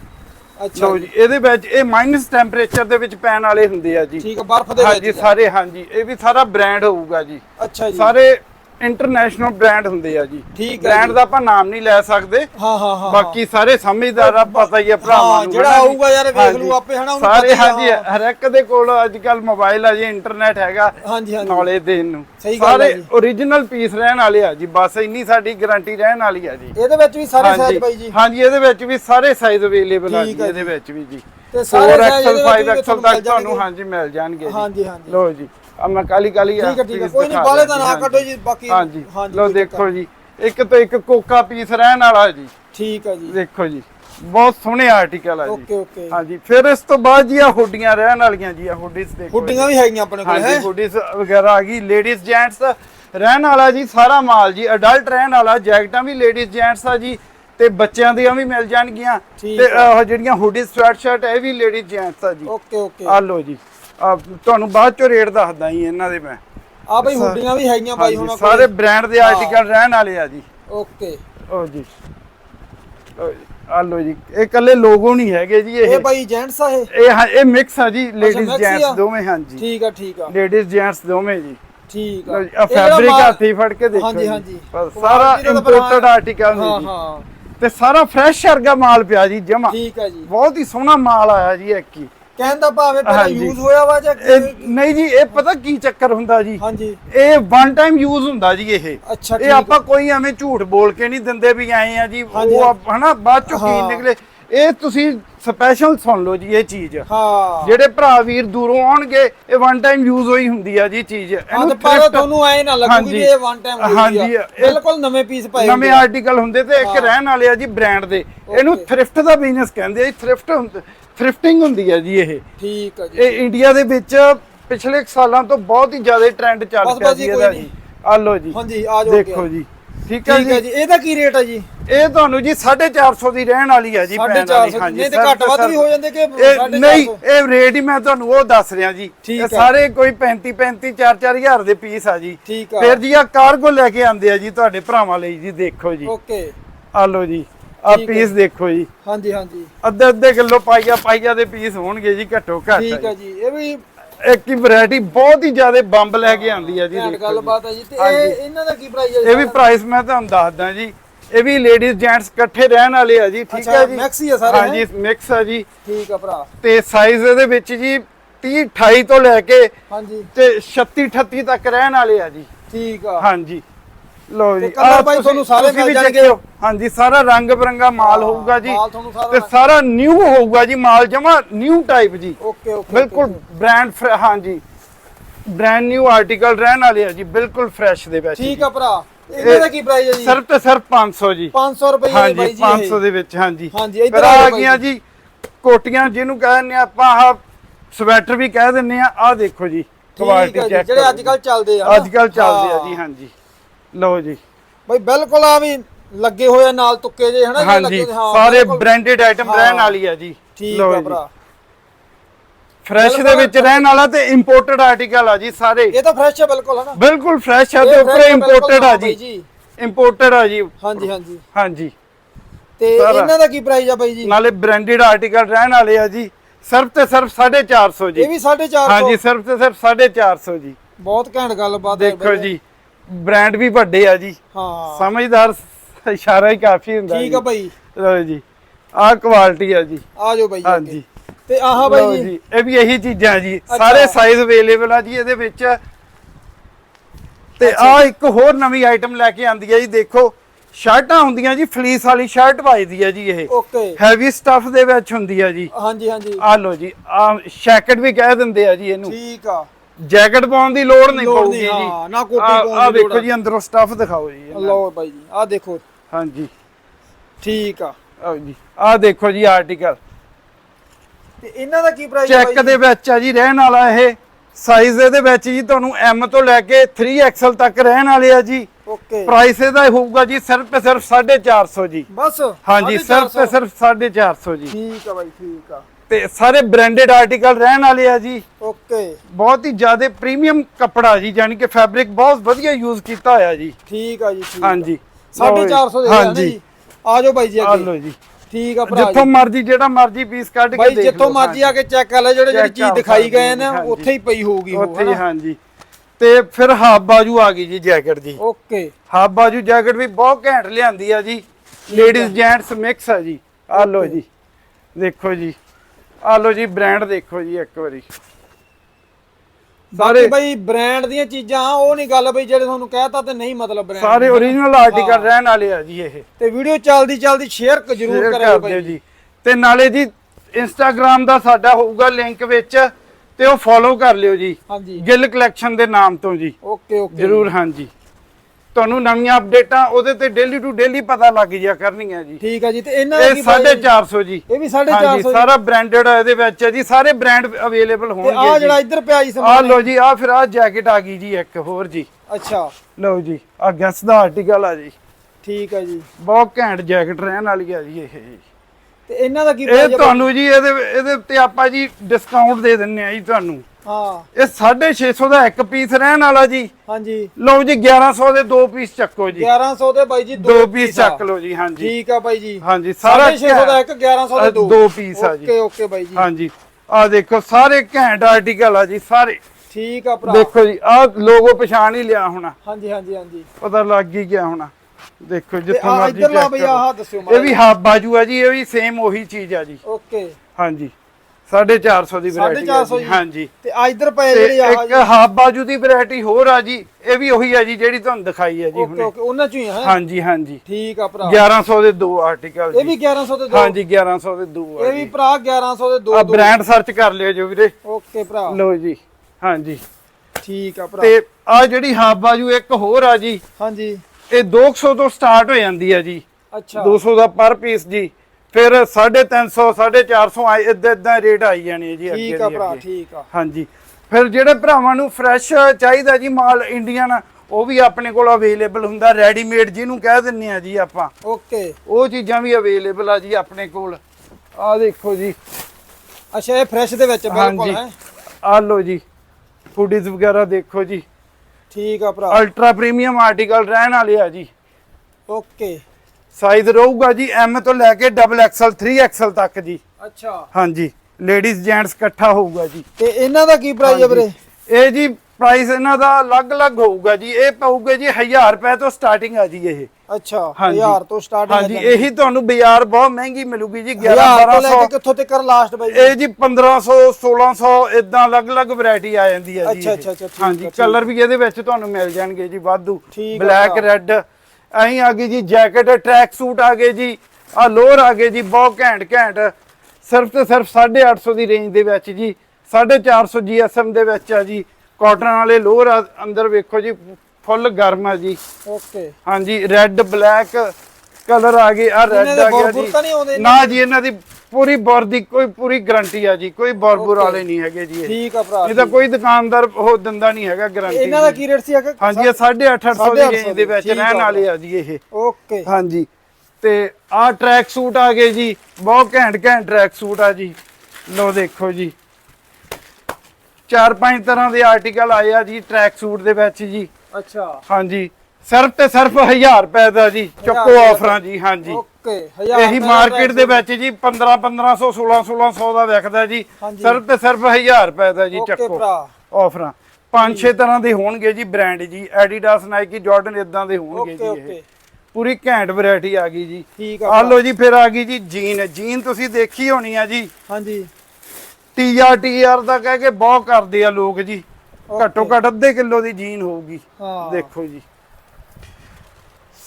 ਲਓ ਜੀ ਇਹਦੇ ਵਿੱਚ ਇਹ ਮਾਈਨਸ ਟੈਂਪਰੇਚਰ ਦੇ ਵਿੱਚ ਪੈਣ ਵਾਲੇ ਹੁੰਦੇ ਆ ਜੀ। ਠੀਕ ਬਰਫ਼ ਦੇ ਹਾਂਜੀ ਵਿੱਚ। ਸਾਰੇ ਹਾਂਜੀ ਇਹ ਵੀ ਸਾਰਾ ਬ੍ਰਾਂਡ ਹੋਊਗਾ ਜੀ। ਅੱਛਾ ਜੀ। ਸਾਰੇ ਇੰਟਰਨੈਸ਼ਨਲ ਬ੍ਰਾਂਡ ਹੁੰਦੇ ਆ ਜੀ। ਠੀਕ ਹੈ ਬ੍ਰਾਂਡ। ਦਾ ਆਪਾਂ ਨਾਮ ਨਹੀਂ ਲੈ ਸਕਦੇ। ਹਾਂ ਹਾਂ ਹਾਂ ਬਾਕੀ ਸਾਰੇ ਸਮਝਦਾਰ ਆ ਪਤਾ ਹੀ ਆ ਭਰਾਵਾਂ ਨੂੰ ਜਿਹੜਾ। ਆਊਗਾ ਯਾਰ ਵੇਖ। ਲੂ ਆਪੇ ਹਨਾ, ਉਹਨੂੰ ਸਾਰੇ ਹਾਂਜੀ ਹਰ ਇੱਕ ਦੇ ਕੋਲ ਅੱਜ ਕੱਲ ਮੋਬਾਈਲ ਆ ਜੀ ਇੰਟਰਨੈਟ ਹੈਗਾ। ਹਾਂਜੀ ਹਾਂਜੀ। ਨੌਲੇਜ ਦੇਣ ਨੂੰ। ਸਾਰੇ origignal ਪੀਸ ਰਹਿਣ ਵਾਲੇ ਆ ਜੀ ਬਸ ਇੰਨੀ ਸਾਡੀ ਗਾਰੰਟੀ ਰਹਿਣ ਵਾਲੀ ਆ ਜੀ। ਇਹਦੇ ਵਿੱਚ ਵੀ ਸਾਰੇ ਸਾਈਜ਼ ਬਾਈ ਜੀ। ਹਾਂਜੀ ਇਹਦੇ ਵਿੱਚ ਵੀ ਸਾਰੇ ਸਾਈਜ਼ ਅਵੇਲੇਬਲ ਆ ਜੀ ਇਹਦੇ ਵਿੱਚ ਵੀ ਜੀ। ਤੇ ਸਾਰੇ size 4XL ਇਹਦੇ ਵਿੱਚ ਵੀ 5XL ਤੁਹਾਨੂੰ ਤੱਕ ਮਿਲ ਤੁਹਾਨੂੰ ਜਾਣਗੇ। ਹਾਂਜੀ ਮਿਲ ਜਾਣਗੇ ਜੀ। ਹਾਂਜੀ ਹਾਂਜੀ। ਲੋ ਜੀ। ਆ ਮੈਂ ਕਾਲੀ ਕਾਲੀ ਠੀਕ ਹੈ ਠੀਕ ਹੈ ਕੋਈ ਨਹੀਂ ਬਾਲੇ ਦਾ ਨਾ। ਕੱਢੋ ਜੀ ਬਾਕੀ ਹਾਂਜੀ ਲੋ ਦੇਖੋ ਜੀ ਇੱਕ ਤੋਂ ਇੱਕ ਕੋਕਾ ਪੀਸ ਰਹਿਣ ਵਾਲਾ ਜੀ। ਠੀਕ ਹੈ ਜੀ। ਦੇਖੋ ਜੀ ਬਹੁਤ ਸੋਹਣੇ ਆਰਟੀਕਲ ਆ ਜੀ। Okay okay. ਹਾਂਜੀ ਫਿਰ ਇਸ ਤੋਂ ਬਾਅਦ ਜੀ ਆ ਹੁੱਡੀਆਂ ਰਹਿਣ ਵਾਲੀਆਂ ਜੀ ਆ ਹੁੱਡੀਜ਼ ਦੇਖੋ ਹੁੱਡੀਆਂ ਵੀ ਹੈਗੀਆਂ ਆਪਣੇ ਕੋਲ ਹਾਂਜੀ ਹੈ? ਹੁੱਡੀਜ਼ ਵਗੈਰਾ ਆ ਗਈ ਲੇਡੀਜ਼ ਜੈਂਟਸ ਰਹਿਣ ਵਾਲਾ ਜੀ ਸਾਰਾ ਮਾਲ ਜੀ ਅਡਲਟ ਰਹਿਣ ਵਾਲਾ ਜੈਕਟਾਂ ਵੀ ਲੇਡੀਜ਼ ਜੈਂਟਸ ਆ ਜੀ ਤੇ ਬੱਚਿਆਂ ਦੀਆਂ ਵੀ ਮਿਲ ਜਾਣਗੀਆਂ ਤੇ ਜਿਹੜੀਆਂ ਹੁੱਡੀਜ਼ ਸਵੈਟਸ਼ਰਟ ਇਹ ਵੀ ਲੇਡੀਜ਼ ਜੈਂਟਸ ਆ ਜੀ। Okay okay. ਆ ਲੋ ਜੀ। ਤੁਹਾਨੂੰ ਬਾਅਦ ਚੋਂ ਰੇਟ ਦੱਸਦਾ ਜੀ ਇਹਨਾਂ ਦੇ ਮੈਂ। ਆ ਬਈ ਹੁੱਡੀਆਂ ਵੀ ਹੈਗੀਆਂ ਬਾਈ ਹੁਣ ਸਾਰੇ ਬ੍ਰਾਂਡ ਦੇ ਆਰਟੀਕਲ ਰਹਿਣ ਵਾਲੇ ਆ ਜੀ। ਓਕੇ। ਓ ਜੀ। ਜੀ ਆ ਲਓ ਜੀ ਇਹ ਕੱਲੇ ਲੋਗੋ ਨਹੀਂ ਹੈਗੇ ਜੀ ਇਹ। ਇਹ ਬਾਈ ਜੈਂਟਸ ਆ ਇਹ? ਇਹ ਹਾਂ ਇਹ ਮਿਕਸ ਆ ਜੀ ਲੇਡੀਜ਼ ਹੀ? ਜੈਂਟਸ ਦੋਵੇਂ ਹਾਂਜੀ। ਠੀਕ ਆ ਠੀਕ ਆ। ਲੇਡੀਜ਼ ਜੈਂਟਸ ਦੋਵੇਂ ਜੀ। ਠੀਕ ਆ। ਆ ਫੈਬਰਿਕ ਹੱਥੀ ਫੜ ਕੇ ਦੇਖੋ ਹਾਂਜੀ ਜੀ। ਹਾਂਜੀ। ਸਾਰਾ ਇੰਪੋਰਟਡ ਆਰਟੀਕਲ ਹਾਂ ਨੇ ਜੀ। ਹਾਂ। ਤੇ ਸਾਰਾ ਫਰੈਸ਼ ਵਰਗਾ ਮਾਲ ਪਿਆ ਜੀ ਜਮਾ। ਠੀਕ ਆ ਜੀ। ਬਹੁਤ ਹੀ ਸੋਹਣਾ ਮਾਲ ਆਇਆ ਜੀ ਇੱਕ ਹੀ ਕਹਿਣ ਦਾ ਭਾਵੇਂ ਪਹਿਲਾਂ ਹਾਂਜੀ। ਯੂਜ਼ ਹੋਇਆ ਵਾ ਜਾਂ ਇਹ ਨਹੀਂ ਜੀ ਇਹ ਪਤਾ ਕੀ ਚੱਕਰ ਹੁੰਦਾ ਜੀ? ਹਾਂਜੀ। ਇਹ ਵਨ ਟਾਈਮ ਯੂਜ਼ ਹੁੰਦਾ ਜੀ ਇਹ। ਅੱਛਾ ਠੀਕ। ਇਹ ਆਪਾਂ ਕੋਈ ਐਵੇਂ ਝੂਠ ਬੋਲ ਕੇ ਨਹੀਂ ਦਿੰਦੇ ਵੀ ਆਏ ਆ ਜੀ ਹਾਂਜੀ, ਉਹ ਹਨਾ ਬਾਅਦ ਚੋਂ ਕੀ ਹਾਂ। ਨਿਕਲੇ? ਇਹ ਤੁਸੀਂ ਸਪੈਸ਼ਲ ਸੁਣ ਲਓ ਜੀ ਇਹ ਚੀਜ਼। ਹਾਂ। ਜਿਹੜੇ ਭਰਾ ਵੀਰ ਦੂਰੋਂ ਆਉਣਗੇ ਇਹ ਵਨ ਟਾਈਮ ਯੂਜ਼ ਹੋਈ ਹੁੰਦੀ ਆ ਜੀ ਚੀਜ਼। ਹਾਂ ਤੇ ਪਰ thrift- ਤੁਹਾਨੂੰ ਐ ਨਾ ਲੱਗੂ ਹਾਂਜੀ। ਵੀ ਇਹ ਵਨ ਟਾਈਮ ਹੋਈ ਹਾਂਜੀ, ਆ ਇਹ- ਬਿਲਕੁਲ ਨਵੇਂ ਪੀਸ ਪਏ ਨਵੇਂ ਆਰਟੀਕਲ ਹੁੰਦੇ ਤੇ ਇੱਕ ਹਾਂ। ਰਹਿਣ ਵਾਲੇ ਆ ਜੀ ਬ੍ਰਾਂਡ ਦੇ। ਇਹਨੂੰ Okay. ਥ੍ਰਿਫਟ ਦਾ ਬਿਜ਼ਨਸ ਕਹਿੰਦੇ ਆ ਜੀ ਥ੍ਰਿਫਟ ਥ੍ਰਿਫਟਿੰਗ ਹੁੰਦੀ ਹੈ ਜੀ ਇਹ। ਠੀਕ ਆ ਜੀ। ਇਹ ਇੰਡੀਆ ਦੇ ਵਿੱਚ ਪਿਛਲੇ ਸਾਲਾਂ ਤੋਂ ਬਹੁਤ ਹੀ ਜ਼ਿਆਦਾ ਟ੍ਰੈਂਡ ਚੱਲ ਪਿਆ ਜੀ ਇਹਦਾ ਜੀ। ਆ ਲਓ ਜੀ। ਹਾਂਜੀ ਆ ਜਾਓ ਦੇਖੋ ਜੀ। ਠੀਕ ਹੈ ਹੈ ਜੀ। ਇਹਦਾ ਕੀ ਰੇਟ ਆ ਜੀ? ਇਹ ਤੁਹਾਨੂੰ ਜੀ 450 ਦੀ ਰਹਿਣ ਵਾਲੀ ਹੈ ਜੀ ਭੈਣ ਵਾਲੀ 450 ਨਹੀਂ ਤੇ ਘੱਟ ਵੱਧ। ਵੀ ਹੋ ਜਾਂਦੇ ਕਿ ਨਹੀਂ ਇਹ ਰੇਟ ਹੀ ਮੈਂ ਤੁਹਾਨੂੰ ਉਹ ਦੱਸ ਰਿਹਾ ਜੀ। ਇਹ ਹੈ। ਸਾਰੇ ਕੋਈ 35 35 4 4000 ਦੇ ਪੀਸ ਆ ਜੀ। ਠੀਕ ਆ। ਫਿਰ ਜੀ ਆ ਕਾਰਗੋ ਲੈ ਕੇ ਆਂਦੇ ਆ ਜੀ ਤੁਹਾਡੇ ਭਰਾਵਾਂ ਲਈ ਜੀ ਦੇਖੋ ਜੀ। ਓਕੇ। ਆ ਲਓ ਜੀ। ਆ ਹੈ। ਪੀਸ ਦੇਖੋ ਜੀ। ਹਾਂਜੀ ਹਾਂਜੀ। ਅੱਧੇ ਅੱਧੇ ਕਿਲੋ ਪਾਈਆ ਪਾਈਆ ਦੇ ਪੀਸ ਹੋਣਗੇ ਜੀ ਘੱਟੋ ਘੱਟ। ਠੀਕ ਹੈ ਜੀ। ਇਹ ਵੀ ਇੱਕ ਹੀ ਵੈਰਾਈਟੀ ਬਹੁਤ ਹੀ ਜ਼ਿਆਦਾ ਬੰਬ ਲੈ ਕੇ ਆਂਦੀ ਆ ਜੀ ਦੇਖੋ। ਗੱਲਬਾਤ ਹੈ ਜੀ। ਤੇ। ਇਹ ਇਹਨਾਂ ਦਾ ਕੀ ਪ੍ਰਾਈਸ ਹੈ ਇਹ ਵੀ ਪ੍ਰਾਈਸ ਮੈਂ ਤੁਹਾਨੂੰ ਦੱਸਦਾ ਜੀ। ਇਹ ਵੀ ਲੇਡੀਜ਼ ਜੈਂਟਸ ਇਕੱਠੇ ਰਹਿਣ ਵਾਲੇ ਆ ਜੀ ਠੀਕ ਹੈ ਜੀ? mix ਹੀ ਆ ਸਾਰੇ, ਹਾਂਜੀ ਮਿਕਸ ਆ ਜੀ। ਠੀਕ ਆ ਭਰਾ। ਤੇ ਸਾਈਜ਼ ਇਹਦੇ ਵਿੱਚ ਜੀ 30 28 ਤੋਂ ਲੈ ਕੇ ਹਾਂਜੀ। ਤੇ 36 38 ਤੱਕ ਰਹਿਣ ਵਾਲੇ ਆ ਜੀ। ਠੀਕ ਆ। ਹਾਂਜੀ। ਲਓ ਜੀ। ਭਾਈ ਤੁਸੀਂ- ਤੁਹਾਨੂੰ ਸਾਰੇ ਮਿਲ ਜਾਣਗੇ। ਹਾਂਜੀ ਸਾਰਾ ਰੰਗ ਬਰੰਗਾ ਮਾਲ ਹੋਊਗਾ ਜੀ। ਤੇ ਸਾਰਾ ਨਿਊ ਹੋਊਗਾ ਜੀ ਮਾਲ ਜਮਾ ਨਿਊ ਟਾਈਪ ਜੀ। ਓਕੇ ਓਕੇ ਬਿਲਕੁਲ ਬ੍ਰਾਂਡ ਹਾਂਜੀ। ਬ੍ਰਾਂਡ ਨਿਊ ਆਰਟੀਕਲ ਰਹਿਣ ਵਾਲੇ ਆ ਜੀ ਬਿਲਕੁਲ ਫਰੈਸ਼ ਦੇ ਵਿੱਚ ਠੀਕ ਆ ਭਰਾ। ਇਹਨਾਂ ਦਾ ਕੀ ਪ੍ਰਾਈਸ ਹੈ ਜੀ? ਸਿਰਫ ਤੇ ਸਿਰਫ 500 ਜੀ। 500 ਰੁਪਏ ਹਾਂਜੀ ਬਾਈ ਜੀ 500 ਇਹ। ਦੇ ਵਿੱਚ ਹਾਂਜੀ। ਹਾਂਜੀ, ਇੱਧਰ ਆ ਆ ਬਾਈ ਗਈਆਂ ਜੀ। ਕੋਟੀਆਂ ਜਿਹਨੂੰ ਕਹਿੰਦੇ ਆ ਆਪਾਂ ਆਹ ਸਵੈਟਰ ਵੀ ਕਹਿ ਦਿੰਨੇ ਆ ਆਹ ਦੇਖੋ ਜੀ ਕੁਆਲਿਟੀ ਆ ਚੈੱਕ ਜਿਹੜੇ ਅੱਜ ਕੱਲ ਚੱਲਦੇ ਆ ਅੱਜ ਕੱਲ ਚੱਲਦੇ ਆ ਜੀ ਹਾਂਜੀ। ਲਓ ਜੀ। ਬਾਈ ਬਿਲਕੁਲ ਆ ਵੀ ਲੱਗੇ ਹੋਏ ਆ ਨਾਲ ਤੁੱਕੇ ਜੇ ਹਨਾ ਹਾਂਜੀ ਲੱਗੇ ਹਾਂ, ਸਾਰੇ ਬਿਲਕੁਲ। Branded item. ਰਹਿਣ ਵਾਲੀ ਆ ਜੀ। ਠੀਕ ਲਓ ਆ ਜੀ। ਭਰਾ। ਫਰੈਸ਼ ਦੇ ਵਿੱਚ ਰਹਿਣ ਵਾਲਾ ਤੇ ਇੰਪੋਰਟਡ ਆਰਟੀਕਲ ਆ ਜੀ ਸਾਰੇ। ਇਹ ਤਾਂ ਫਰੈਸ਼ ਹੈ ਬਿਲਕੁਲ ਹਨਾ। ਬਿਲਕੁਲ ਫਰੈਸ਼ ਆ ਇਹ ਤੇ fresh ਉੱਪਰ ਬਿਲਕੁਲ, ਇੰਪੋਰਟਡ ਆ ਹਾਂ ਬਾਈ ਜੀ। ਇੰਪੋਰਟਡ ਆ ਜੀ। ਹਾਂਜੀ ਹਾਂਜੀ। ਹਾਂਜੀ। ਤੇ ਸਾਰਾ। ਇਹਨਾਂ ਦਾ ਕੀ ਪ੍ਰਾਈਸ ਆ ਬਾਈ ਜੀ? ਨਾਲੇ ਬ੍ਰਾਂਡਡ ਆਰਟੀਕਲ ਰਹਿਣ ਵਾਲੇ ਆ ਜੀ। ਸਿਰਫ ਤੇ ਸਿਰਫ 450 ਜੀ। ਇਹ ਵੀ 450 ਹਾਂਜੀ ਸਿਰਫ ਤੇ ਸਿਰਫ 450 ਜੀ। ਬਹੁਤ ਘੈਂਟ ਗੱਲਬਾਤ ਹੈ ਦੇਖੋ ਜੀ। ਬ੍ਰਾਂਡ ਵੀ ਵੱਡੇ ਆ ਜੀ। ਹਾਂ। ਸਮਝਦਾਰ ਇਸ਼ਾਰਾ ਹੀ ਕਾਫੀ ਹੁੰਦਾ ਠੀਕ ਆ ਬਾਈ। ਲਓ ਜੀ। ਆਹ ਕੁਆਲਿਟੀ ਆ ਜੀ। ਆ ਜਾਓ ਬਾਈ ਹਾਂਜੀ। ਤੇ ਆਹ ਬਾਈ ਜੀ। ਇਹ ਵੀ ਇਹੀ ਚੀਜ਼ਾਂ ਜੀ। ਸਾਰੇ ਸਾਈਜ਼ ਅਵੇਲੇਬਲ ਆ ਜੀ ਇਹਦੇ ਵਿੱਚ। ਤੇ ਆ ਇੱਕ ਹੋਰ ਨਵੀਂ ਆਈਟਮ ਲੈ ਕੇ ਆਂਦੀ ਹੈ ਜੀ ਦੇਖੋ। ਸ਼ਰਟਾਂ ਹੁੰਦੀਆਂ ਜੀ ਫਲੀਸ ਵਾਲੀ ਸ਼ਰਟ ਵੱਜਦੀ ਹੈ ਜੀ ਇਹ। ਓਕੇ। ਹੈਵੀ ਸਟਫ ਦੇ ਵਿੱਚ ਹੁੰਦੀ ਹੈ ਜੀ। ਹਾਂਜੀ ਹਾਂਜੀ। ਆ ਲਓ ਜੀ ਆ ਸ਼ੈਕਟ ਵੀ ਕਹਿ ਦਿੰਦੇ ਆ ਜੀ ਇਹਨੂੰ। ਠੀਕ ਆ। ਜੈਕਟ ਪਾਉਣ ਦੀ ਲੋੜ ਨਹੀਂ ਲੋੜ ਪਊਗੀ ਨਹੀਂ, ਜੀ। ਹਾਂ, ਨਾ ਕੋਟੀ ਆਹ- ਪਾਉਣ ਆਹ ਦੀ ਲੋੜ ਦੇਖੋ ਜੀ ਅੰਦਰੋਂ ਸਟਫ ਦਿਖਾਓ ਜੀ ਇਹਨਾਂ ਲਓ ਬਾਈ ਜੀ ਆ ਦੇਖੋ। ਨੂੰ। ਹਾਂਜੀ। ਠੀਕ ਆ। ਆਓ ਜੀ ਆਹ ਦੇਖੋ ਜੀ ਆਰਟੀਕਲ ਤੇ ਇਹਨਾਂ ਦਾ ਕੀ ਪ੍ਰਾਈਸ ਹੈ ਚੈੱਕ ਦੇ ਵਿੱਚ ਆ ਜੀ ਰਹਿਣ ਵਾਲਾ ਇਹ। ਸਾਈਜ਼ ਇਹਦੇ ਵਿੱਚ ਜੀ ਤੁਹਾਨੂੰ M ਤੋਂ ਲੈ ਕੇ 3XL ਤੱਕ ਰਹਿਣ ਵਾਲੇ ਆ ਜੀ। ਓਕੇ ਪ੍ਰਾਈਸ ਇਹਦਾ ਹੋਊਗਾ ਜੀ ਸਿਰਫ ਤੇ ਸਿਰਫ 450 ਜੀ। ਬਸ ਹਾਂਜੀ ਸਿਰਫ ਤੇ 450 ਸਿਰਫ 450 ਜੀ। ਠੀਕ ਆ ਬਾਈ ਠੀਕ ਆ। ਤੇ ਸਾਰੇ ਬ੍ਰਾਂਡਡ ਆਰਟੀਕਲ ਰਹਿਣ ਵਾਲੇ ਆ ਜੀ। ਓਕੇ। ਬਹੁਤ ਹੀ ਜ਼ਿਆਦਾ ਪ੍ਰੀਮੀਅਮ ਕੱਪੜਾ ਜੀ ਯਾਨੀ ਕਿ ਫੈਬਰਿਕ ਬਹੁਤ ਵਧੀਆ ਯੂਜ਼ ਕੀਤਾ ਹੋਇਆ ਜੀ। ਠੀਕ ਆ ਜੀ ਠੀਕ। ਹਾਂਜੀ। 450 ਦੇ ਹਾਂਜੀ ਹਾਂਜੀ। ਆ ਜਾਓ ਬਾਈ ਜੀ ਆ ਅੱਗੇ ਲਓ ਜੀ। ਠੀਕ ਆ ਭਰਾ ਜਿੱਥੋਂ ਜੀ। ਮਰਜ਼ੀ ਜਿਹੜਾ ਮਰਜ਼ੀ ਪੀਸ ਕੱਢ ਕੇ ਦੇਖ ਜਿੱਥੋਂ ਮਰਜ਼ੀ ਆ ਕੇ ਚੈੱਕ ਕਰ ਲੈ ਜਿਹੜੇ ਜਿਹੜੀ ਚੀਜ਼ ਦਿਖਾਈ ਗਏ ਨੇ। ਉੱਥੇ ਹੀ ਪਈ ਹੋਊਗੀ ਉਹ ਉੱਥੇ ਹੀ? ਹਾਂਜੀ। ਤੇ ਫਿਰ ਹਾਫ ਬਾਜੂ ਆ ਗਈ ਜੀ ਜੈਕਟ ਦੀ ਓਕੇ। ਹਾਫ ਬਾਜੂ ਜੈਕਟ ਵੀ ਬਹੁਤ ਘੈਂਟ ਲਿਆਂਦੀ ਆ ਜੀ। ਲੇਡੀਜ਼ ਜੈਂਟਸ ਮਿਕਸ ਆ ਜੀ। ਆ ਲਓ ਜੀ। ਦੇਖੋ ਜੀ। ਆ ਲਓ ਜੀ ਬ੍ਰਾਂਡ ਦੇਖੋ ਜੀ ਇੱਕ ਵਾਰੀ। ਸਾਰੇ ਬਾਈ ਬ੍ਰਾਂਡ ਦੀਆਂ ਚੀਜ਼ਾਂ ਉਹ ਨਹੀਂ ਗੱਲ ਬਈ ਜਿਹੜੇ ਤੁਹਾਨੂੰ ਕਹਿਤਾ ਤੇ ਨਹੀਂ ਮਤਲਬ ਬ੍ਰਾਂਡ ਸਾਰੇ ਓਰੀਜਨਲ ਆਰਟੀਕਲ ਰਹਿਣ ਵਾਲੇ ਆ ਜੀ ਇਹ। ਤੇ ਵੀਡੀਓ ਚੱਲਦੀ ਚੱਲਦੀ ਸ਼ੇਅਰ ਜ਼ਰੂਰ ਕਰਿਓ ਬਾਈ। ਜੀ। ਤੇ ਨਾਲੇ ਜੀ ਇੰਸਟਾਗ੍ਰam ਦਾ ਸਾਡਾ ਹੋਊਗਾ ਲਿੰਕ ਵਿੱਚ ਤੇ ਉਹ ਫੋਲੋ ਕਰ ਲਿਓ ਜੀ। ਹਾਂਜੀ। ਗਿੱਲ ਕਲੈਕਸ਼ਨ ਦੇ ਨਾਮ ਤੋਂ ਜੀ। Okay okay. ਜਰੂਰ ਹਾਂਜੀ। ਤੁਹਾਨੂੰ ਨਵੀਆਂ ਅਪਡੇਟਾਂ ਉਹਦੇ ਤੇ ਡੇਲੀ ਟੂ ਡੇਲੀ ਪਤਾ ਲੱਗ ਜਾ ਕਰਨੀਆਂ ਜੀ। ਠੀਕ ਆ ਜੀ ਤੇ ਇਹਨਾਂ ਦਾ ਇਹ ਕੀ price ਹੈ ਜੀ? 450 ਜੀ। ਇਹ ਵੀ ਹਾਂਜੀ 450 ਸਾਰਾ ਬ੍ਰਾਂਡਡ ਇਹਦੇ ਵਿੱਚ ਹੈ ਜੀ। ਸਾਰੇ ਬ੍ਰਾਂਡ ਅਵੇਲੇਬਲ ਤੇ ਆ ਹੋਣਗੇ ਜਿਹੜਾ ਜੀ। ਇੱਧਰ ਪਿਆ ਜੀ ਆ ਲਓ ਜੀ ਆ ਫਿਰ ਆ ਜੈਕਟ ਆ ਗਈ ਜੀ ਇੱਕ ਹੋਰ ਜੀ। ਅੱਛਾ। ਲਓ ਜੀ ਆ ਗੈਸ ਦਾ ਆਰਟੀਕਲ ਆ ਜੀ। ਠੀਕ ਆ ਜੀ। ਬਹੁਤ ਘੈਂਟ ਜੈਕਟ ਰਹਿਣ ਵਾਲੀ ਆ ਜੀ ਇਹ ਜੀ। ਤੇ ਇਹਨਾਂ ਦਾ ਕੀ ਇਹ ਹੈ? ਤੁਹਾਨੂੰ ਜੀ ਇਹਦੇ ਇਹਦੇ ਉੱਤੇ ਆਪਾਂ ਜੀ ਡਿਸਕਾਊਂਟ ਦੇ ਦਿੰਨੇ ਆ ਜੀ ਤੁਹਾਨੂੰ। ਹਾਂ ਇਹ 650 ਦਾ ਇੱਕ ਪੀਸ ਰਹਿਣ ਵਾਲਾ ਜੀ। ਹਾਂਜੀ। ਲਓ ਜੀ 1100 ਦੇ ਦੋ ਪੀਸ ਚੱਕੋ ਜੀ। 1100 ਦੇ ਬਾਈ ਜੀ ਦੋ ਪੀਸ। ਚੱਕ ਲਓ ਜੀ ਹਾਂਜੀ। ਠੀਕ ਆ ਬਾਈ ਜੀ। ਹਾਂਜੀ ਸਾਰਾ 650 ਦਾ ਇੱਕ 1100 ਦੇ ਦੋ। ਦੋ piece ਆ ਜੀ। ਓਕੇ ਓਕੇ ਬਾਈ ਜੀ। ਹਾਂਜੀ। ਆ ਦੇਖੋ ਸਾਰੇ ਘੈਂਟ ਆਰਟੀਕਲ ਆ ਜੀ ਸਾਰੇ। ਠੀਕ ਆ ਭਰਾ। ਦੇਖੋ ਜੀ ਆ ਲੋਗੋ ਪਛਾਣ ਹੀ ਲਿਆ ਹੋਣਾ। ਹਾਂਜੀ ਹਾਂਜੀ ਹਾਂਜੀ। ਪਤਾ ਲੱਗ ਹੀ ਗਿਆ ਹੋਣਾ। ਦੇਖੋ ਜਿੱਥੋਂ ਮਰਜ਼ੀ ਕਰੋ। ਦੱਸਿਓ ਇਹ ਵੀ ਹਾਫ ਬਾਜੂ ਆ ਜੀ ਇਹ ਵੀ ਸੇਮ ਉਹੀ ਚੀਜ਼ ਆ ਜੀ। ਓਕੇ। ਹਾਂਜੀ। 450 ਦੀ ਵੈਰਾਈਟੀ 450 ਜੀ। ਹਾਂਜੀ। ਤੇ ਆ ਇੱਧਰ ਪਏ ਤੇ ਜਿਹੜੇ ਆਹ ਇੱਕ ਹਾਫ ਬਾਜੂ ਦੀ ਵੈਰਾਈਟੀ ਹੋਰ ਆ ਜੀ ਇਹ ਵੀ ਉਹੀ ਆ ਜੀ ਜਿਹੜੀ ਤੁਹਾਨੂੰ ਦਿਖਾਈ ਆ ਜੀ ਓਕੇ ਹੁਣੇ। ਓਕੇ ਉਹਨਾਂ ਚੋਂ ਹੀ ਹੈ? ਹਾਂਜੀ ਹਾਂਜੀ। ਠੀਕ ਆ ਭਰਾ। 1100 ਦੇ ਦੋ ਆਰਟੀਕਲ ਇਹ ਵੀ 1100 ਦੇ ਦੋ? ਹਾਂਜੀ 1100 ਦੇ ਦੋ ਆ ਇਹ ਵੀ ਜੀ। ਭਰਾ 1100 ਦੇ ਦੋ ਆ ਦੋ। ਬ੍ਰਾਂਡ ਸਰਚ ਕਰ ਲਿਓ ਜੋ ਵੀਰੇ। ਓਕੇ ਭਰਾ। ਲਓ ਜੀ ਹਾਂਜੀ। ਠੀਕ ਆ ਭਰਾ। ਤੇ ਆ ਜਿਹੜੀ ਹਾਫ ਬਾਜੂ ਇੱਕ ਹੋਰ ਆ ਜੀ ਹਾਂਜੀ। ਇਹ 200 ਤੋਂ ਸਟਾਰਟ ਹੋ ਜਾਂਦੀ ਆ ਜੀ। ਅੱਛਾ। 200 ਦਾ ਪਰ ਪੀਸ ਜੀ। ਫਿਰ 350 450 ਆਏ ਇਦਾਂ ਇਦਾਂ ਰੇਟ ਆਈ ਜਾਣੇ ਜੀ ਅੱਗੇ ਠੀਕ ਆ ਭਰਾ। ਠੀਕ ਆ। ਹਾਂਜੀ। ਫਿਰ ਜਿਹੜੇ ਭਰਾਵਾਂ ਨੂੰ ਫਰੈਸ਼ ਚਾਹੀਦਾ ਜੀ ਮਾਲ ਇੰਡੀਅਨ ਉਹ ਵੀ ਆਪਣੇ ਕੋਲ ਅਵੇਲੇਬਲ ਹੁੰਦਾ ਰੈਡੀਮੇਡ ਜਿਹਨੂੰ ਕਹਿ ਦਿੰਨੇ ਆ ਜੀ ਆਪਾਂ। ਓਕੇ। ਉਹ ਚੀਜ਼ਾਂ ਵੀ ਅਵੇਲੇਬਲ ਆ ਜੀ ਆਪਣੇ ਕੋਲ। ਆ ਦੇਖੋ ਜੀ। ਅੱਛਾ ਇਹ ਫਰੈਸ਼ ਦੇ ਵਿੱਚ ਬਿਲਕੁਲ ਹੈ? ਆ ਲੋ ਜੀ। ਹੁਡੀਜ਼ ਵਗੈਰਾ ਦੇਖੋ ਜੀ। ਠੀਕ ਆ ਭਰਾ। ਅਲਟਰਾ ਪ੍ਰੀਮੀਅਮ ਆਰਟੀਕਲ ਰਹਿਣ ਵਾਲੇ ਆ ਜੀ। ਓਕੇ। ਸਾਈਜ਼ ਰਹੂਗਾ ਜੀ ਐਮ ਤੋਂ ਲੈ ਕੇ ਡਬਲ ਐਕਸਲ 3 ਐਕਸਲ ਤੱਕ ਜੀ। ਅੱਛਾ। ਹਾਂਜੀ ਲੇਡੀਜ਼ ਜੈਂਟਸ ਇਕੱਠਾ ਹੋਊਗਾ ਜੀ। ਤੇ ਇਹਨਾਂ ਦਾ ਕੀ ਪ੍ਰਾਈਸ ਹੈ ਵੀਰੇ? ਇਹ ਜੀ ਪ੍ਰਾਈਸ ਇਹਨਾਂ ਦਾ ਅਲੱਗ-ਅਲੱਗ ਹੋਊਗਾ ਜੀ ਇਹ ਪਊਗਾ ਜੀ 1000 ਰੁਪਏ ਤੋਂ ਸਟਾਰਟਿੰਗ ਆ ਜੀ ਇਹ। ਅੱਛਾ ਹਾਂਜੀ। 1000 ਤੋਂ ਸਟਾਰਟ ਹਾਂਜੀ ਇਹੀ ਤੁਹਾਨੂੰ ਬਾਜ਼ਾਰ ਬਹੁਤ ਮਹਿੰਗੀ ਮਿਲੂਗੀ ਜੀ 11 11 ਤੋਂ ਲੈ ਕੇ 1200 ਕਿੱਥੋਂ ਤੱਕ ਲਾਸਟ ਬਾਈ ਇਹ ਜੀ 1500 1600 ਇਦਾਂ ਅਲੱਗ-ਅਲੱਗ ਵੈਰਾਈਟੀ ਆ ਜਾਂਦੀ ਹੈ ਜੀ ਅੱਛਾ। ਅੱਛਾ, ਹਾਂਜੀ ਕਲਰ ਵੀ ਇਹਦੇ ਵਿੱਚ ਤੁਹਾਨੂੰ ਮਿਲ ਜਾਣਗੇ ਜੀ ਵਾਧੂ ਬਲੈਕ। ਰੈੱਡ ਅਹੀਂ ਆ ਗਈ ਜੀ ਜੈਕਟ ਟਰੈਕ ਸੂਟ ਆ ਗਏ ਜੀ ਆ ਲੋਅਰ ਆ ਗਏ ਜੀ ਬਹੁਤ ਘੈਂਟ ਘੈਂਟ। ਸਿਰਫ ਤੇ ਸਿਰਫ 850 ਦੀ ਰੇਂਜ ਦੇ ਵਿੱਚ ਜੀ 450 GSM ਦੇ ਵਿੱਚ ਆ ਜੀ ਕਾਟਨ ਵਾਲੇ ਲੋਅਰ ਅੰਦਰ ਵੇਖੋ ਜੀ ਫੁੱਲ ਗਰਮ ਆ ਜੀ। ਓਕੇ ਹਾਂਜੀ ਰੈੱਡ ਬਲੈਕ ਕਲਰ ਆ ਗਏ ਆ ਰੈੱਡ ਆ ਗਿਆ ਜੀ। ਨਾ ਜੀ ਇਹਨਾਂ ਦੀ ਪੂਰੀ ਬੋਰ ਦੀ ਕੋਈ ਪੂਰੀ ਗਾਰੰਟੀ ਆ ਜੀ ਕੋਈ ਬੋਰਬੁਰ. ਵਾਲੇ ਨਹੀਂ ਹੈਗੇ ਜੀ ਇਹ। ਠੀਕ ਆ ਭਰਾ ਇਹ ਤਾਂ ਕੋਈ ਦੁਕਾਨਦਾਰ ਉਹ ਦਿੰਦਾ ਨਹੀਂ ਹੈਗਾ ਗਾਰੰਟੀ ਇਹਨਾਂ ਦਾ ਕੀ ਰੇਟ ਸੀ ਅਗਰ ਹਾਂਜੀ ਇਹ 850 ਦੀ 850 ਰੇਂਜ ਦੇ ਵਿੱਚ ਆ ਰਹਿਣ ਵਾਲੇ ਆ ਜੀ ਇਹ। ਓਕੇ। ਹਾਂਜੀ ਤੇ ਆਹ ਟਰੈਕ ਸੂਟ ਆ ਗਏ ਜੀ ਬਹੁਤ ਘੈਂਟ ਘੈਂਟ ਟਰੈਕ ਸੂਟ ਆ ਜੀ। ਲੋ ਦੇਖੋ ਜੀ। ਚਾਰ ਪੰਜ ਤਰ੍ਹਾਂ ਦੇ ਆਰਟੀਕਲ ਆਏ ਆ ਜੀ ਟਰੈਕ ਸੂਟ ਦੇ ਵਿੱਚ ਜੀ। ਅੱਛਾ। ਹਾਂਜੀ ਸਿਰਫ ਤੇ ਸਿਰਫ 1000 ਰੁਪਏ ਦਾ ਜੀ ਚੱਕੋ ਆਫਰਾਂ ਜੀ ਹਾਂਜੀ। ਓਕੇ 1000 ਇਹੀ ਮਾਰਕੀਟ ਦੇ ਵਿੱਚ ਜੀ 15 1500 16 1600 ਦਾ ਵਿਕਦਾ ਜੀ। ਸਿਰਫ ਤੇ ਸਿਰਫ 1000 ਰੁਪਏ ਦਾ ਜੀ ਚੱਕੋ ਆਫਰਾਂ। ਪੰਜ ਛੇ ਤਰ੍ਹਾਂ ਦੇ ਹੋਣਗੇ ਜੀ ਬ੍ਰਾਂਡ ਜੀ ਐਡੀਡਾਸ ਨਾਈਕੀ ਜਾਰਡਨ ਇਦਾਂ ਦੇ ਹੋਣਗੇ ਜੀ ਓਕੇ ਪੂਰੀ ਘੈਂਟ ਵੈਰਾਈਟੀ ਆ ਗਈ ਜੀ। ਠੀਕ ਆ ਆ ਲੋ ਜੀ ਫਿਰ ਆ ਗਈ ਜੀ ਜੀਨ। ਜੀਨ ਤੁਸੀਂ ਦੇਖੀ ਹੋਣੀ ਆ ਜੀ। ਹਾਂਜੀ। ਟੀਆਰ ਟੀਆਰ ਦਾ ਕਹਿ ਕੇ ਬਹੁਤ ਕਰਦੇ ਆ ਲੋਕ ਜੀ. ਘੱਟੋ ਘੱਟ ਅੱਧੇ ਕਿਲੋ ਦੀ ਜੀਨ ਹੋਊਗੀ। ਦੇਖੋ ਜੀ।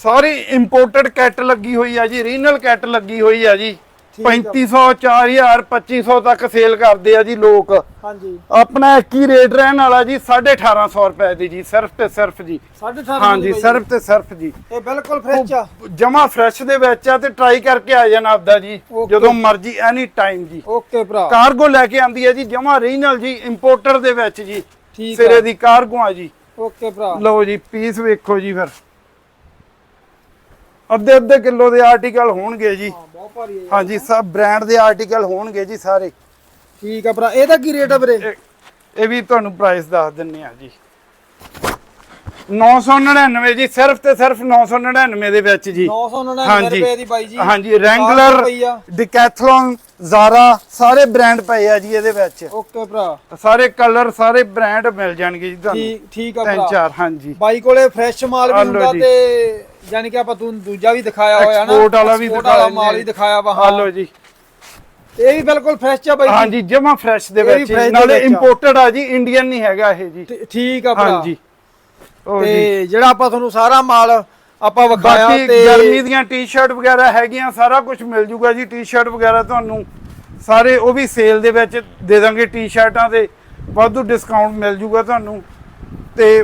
ਸਾਰੀ ਇੰਪੋਰਟਡ ਕੈਟ ਲੱਗੀ ਹੋਈ ਆ ਜੀ ਰੀਨਲ ਕੈਟ ਲੱਗੀ ਹੋਈ ਆ ਜੀ। ਠੀਕ ਆ। 3500 4000 2500 ਤੱਕ ਸੇਲ ਕਰਦੇ ਆ ਜੀ ਲੋਕ। ਹਾਂਜੀ। ਆਪਣਾ ਇੱਕ ਹੀ ਰੇਟ ਰਹਿਣ ਵਾਲਾ ਜੀ 1850 ਰੁਪਏ ਦੀ ਜੀ ਸਿਰਫ ਤੇ ਸਿਰਫ ਜੀ। 18.5 ਹਾਂਜੀ ਸਿਰਫ ਤੇ ਸਿਰਫ ਜੀ। ਇਹ ਬਿਲਕੁਲ ਫਰੈਸ਼ ਆ। ਜਮਾ ਫਰੈਸ਼ ਦੇ ਵਿੱਚ ਆ ਤੇ ਟਰਾਈ ਕਰਕੇ ਆ ਜਾਣਾ ਆਪਦਾ ਜੀ. ਜਦੋਂ ਮਰਜ਼ੀ ਐਨੀ ਟਾਈਮ ਜੀ। ਓਕੇ ਭਰਾ। ਕਾਰਗੋ ਲੈ ਕੇ ਆਂਦੀ ਹੈ ਜੀ ਜਮਾ ਰੀਜਨਲ ਜੀ ਇੰਪੋਰਟਰ ਦੇ ਵਿੱਚ ਜੀ। ਸਿਰੇ ਆ। ਦੀ ਕਾਰਗੋ ਆ ਜੀ। ਓਕੇ ਭਰਾ। ਲਓ ਜੀ ਪੀਸ ਵੇਖੋ ਜੀ ਫਿਰ। ਅੱਧੇ ਅੱਧੇ ਕਿਲੋ ਦੇ ਆਰਟੀਕਲ ਹੋਣਗੇ ਜੀ। ਹਾਂ ਬਹੁਤ ਭਾਰੀ ਹੈ ਯਾਰ। ਹਾਂਜੀ ਸਭ ਬ੍ਰਾਂਡ ਦੇ ਆਰਟੀਕਲ ਹੋਣਗੇ ਜੀ ਸਾਰੇ। ਠੀਕ ਆ ਭਰਾ ਇਹਦਾ ਕੀ ਰੇਟ ਆ ਵੀਰੇ? ਇਹ- ਵੀ ਤੁਹਾਨੂੰ ਪ੍ਰਾਈਸ ਦੱਸ ਦਿੰਨੇ ਆ ਜੀ। 999 ਜੀ ਸਿਰਫ ਤੇ ਸਿਰਫ 999 ਦੇ ਵਿੱਚ ਜੀ। 999 ਹਾਂਜੀ। ਰੁਪਏ ਦੀ ਬਾਈ ਜੀ। ਹਾਂਜੀ ਰੈਂਗਲਰ। ਡਿਕੈਥਲਨ ਜ਼ਾਰਾ ਸਾਰੇ ਬ੍ਰਾਂਡ ਪਏ ਆ ਜੀ ਇਹਦੇ ਵਿੱਚ। ਓਕੇ ਭਰਾ। ਸਾਰੇ ਕਲਰ ਸਾਰੇ ਬ੍ਰਾਂਡ ਮਿਲ ਜਾਣਗੇ ਜੀ ਤੁਹਾਨੂੰ। ਠੀਕ ਠੀਕ ਆ ਤਿੰਨ ਭਰਾ ਚਾਰ ਹਾਂਜੀ। ਬਾਈ ਕੋਲੇ ਫਰੈਸ਼ ਮਾਲ ਵੀ ਹੁੰਦਾ। ਤੇ ਯਾਨੀ ਕਿ ਆਪਾਂ ਤੂੰ ਦੂਜਾ ਵੀ ਦਿਖਾਇਆ ਹੋਇਆ ਨਾ Export ਵਾਲਾ ਵੀ Export ਦਿਖਾਇਆ ਮਾਲ ਵੀ ਦਿਖਾਇਆ ਵਾ ਆ ਲਓ ਜੀ। ਇਹ ਵੀ ਬਿਲਕੁਲ ਫਰੈਸ਼ ਆ ਬਾਈ ਜੀ। ਹਾਂਜੀ ਜਮਾ ਫਰੈਸ਼ ਦੇ ਇਹ ਵੀ ਵਿੱਚ fresh ਜੀ। ਦੇ ਨਾਲੇ ਵਿੱਚ ਆ। ਇੰਪੋਰਟਡ ਆ ਜੀ ਇੰਡੀਅਨ ਨਹੀਂ ਹੈਗਾ ਇਹ ਜੀ। ਠੀਕ ਆ ਭਰਾ। ਹਾਂਜੀ। ਉਹ ਜੀ। ਤੇ ਜਿਹੜਾ ਆਪਾਂ ਤੁਹਾਨੂੰ ਸਾਰਾ ਮਾਲ ਆਪਾਂ ਵਿਖਾਇਆ ਬਾਕੀ ਤੇ ਗਰਮੀ ਦੀਆਂ ਟੀ-ਸ਼ਰਟ ਵਗੈਰਾ ਹੈਗੀਆਂ ਸਾਰਾ ਕੁਝ ਮਿਲ ਜੂਗਾ ਜੀ ਟੀ-ਸ਼ਰਟ ਵਗੈਰਾ ਤੁਹਾਨੂੰ। ਸਾਰੇ ਉਹ ਵੀ ਸੇਲ ਦੇ ਵਿੱਚ ਦੇ ਦਾਂਗੇ ਟੀ-ਸ਼ਰਟਾਂ ਤੇ ਵਾਧੂ ਡਿਸਕਾਊਂਟ ਮਿਲ ਜੂਗਾ ਤੁਹਾਨੂੰ। ਤੇ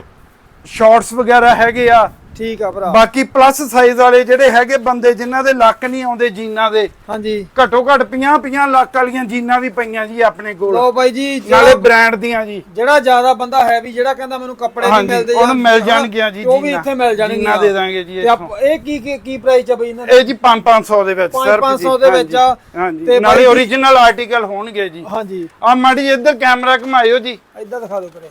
ਸ਼ਾਰਟਸ ਵਗੈਰਾ ਹੈਗੇ ਆ ਠੀਕ ਆ ਭਰਾ। ਬਾਕੀ ਪਲੱਸ ਸਾਈਜ਼ ਵਾਲੇ ਜਿਹੜੇ ਹੈਗੇ ਬੰਦੇ ਜਿਨ੍ਹਾਂ ਦੇ ਲੱਕ ਨਹੀਂ ਆਉਂਦੇ ਜੀਨਾਂ ਦੇ ਹਾਂਜੀ। ਘੱਟੋ ਘੱਟ 50 50 ਲੱਕ ਵਾਲੀਆਂ ਜੀਨਾਂ ਵੀ ਪਈਆਂ ਜੀ ਆਪਣੇ ਕੋਲ। ਲੋ ਬਾਈ ਜੀ ਨਾਲੇ ਬ੍ਰਾਂਡ ਦੀਆਂ ਜੀ। ਜਿਹੜਾ ਜ਼ਿਆਦਾ ਬੰਦਾ ਹੈ ਵੀ ਜਿਹੜਾ ਕਹਿੰਦਾ ਮੈਨੂੰ ਕੱਪੜੇ ਨਹੀਂ ਮਿਲਦੇ ਉਹਨੂੰ ਜਾਂ- ਮਿਲ ਹਨਾ, ਜਾਣਗੀਆਂ ਜੀ ਉਹ ਵੀ। ਇੱਥੇ ਮਿਲ ਜਾਣਗੀਆਂ। ਜੀਨਾਂ ਦੇ ਦਾਂਗੇ ਜੀ ਇਹ ਕੀ ਕੀ ਕੀ ਪ੍ਰਾਈਸ ਆ ਬਈ ਇਹਨਾਂ ਦੇ? ਇਹ ਜੀ 5 500 ਦੇ ਵਿੱਚ ਪੰਜ- ਸਿਰਫ ਪੰਜ ਜੀ ਸੌ ਦੇ ਵਿੱਚ ਆ। ਤੇ ਨਾਲੇ origignal ਆਰਟੀਕਲ ਹੋਣਗੇ ਜੀ। ਹਾਂਜੀ। ਆ ਮਾੜੀ ਇੱਧਰ ਕੈਮਰਾ ਘੁਮਾਇਓ ਜੀ। ਇਦਾਂ ਦਿਖਾ ਦਿਓ ਕਰੇ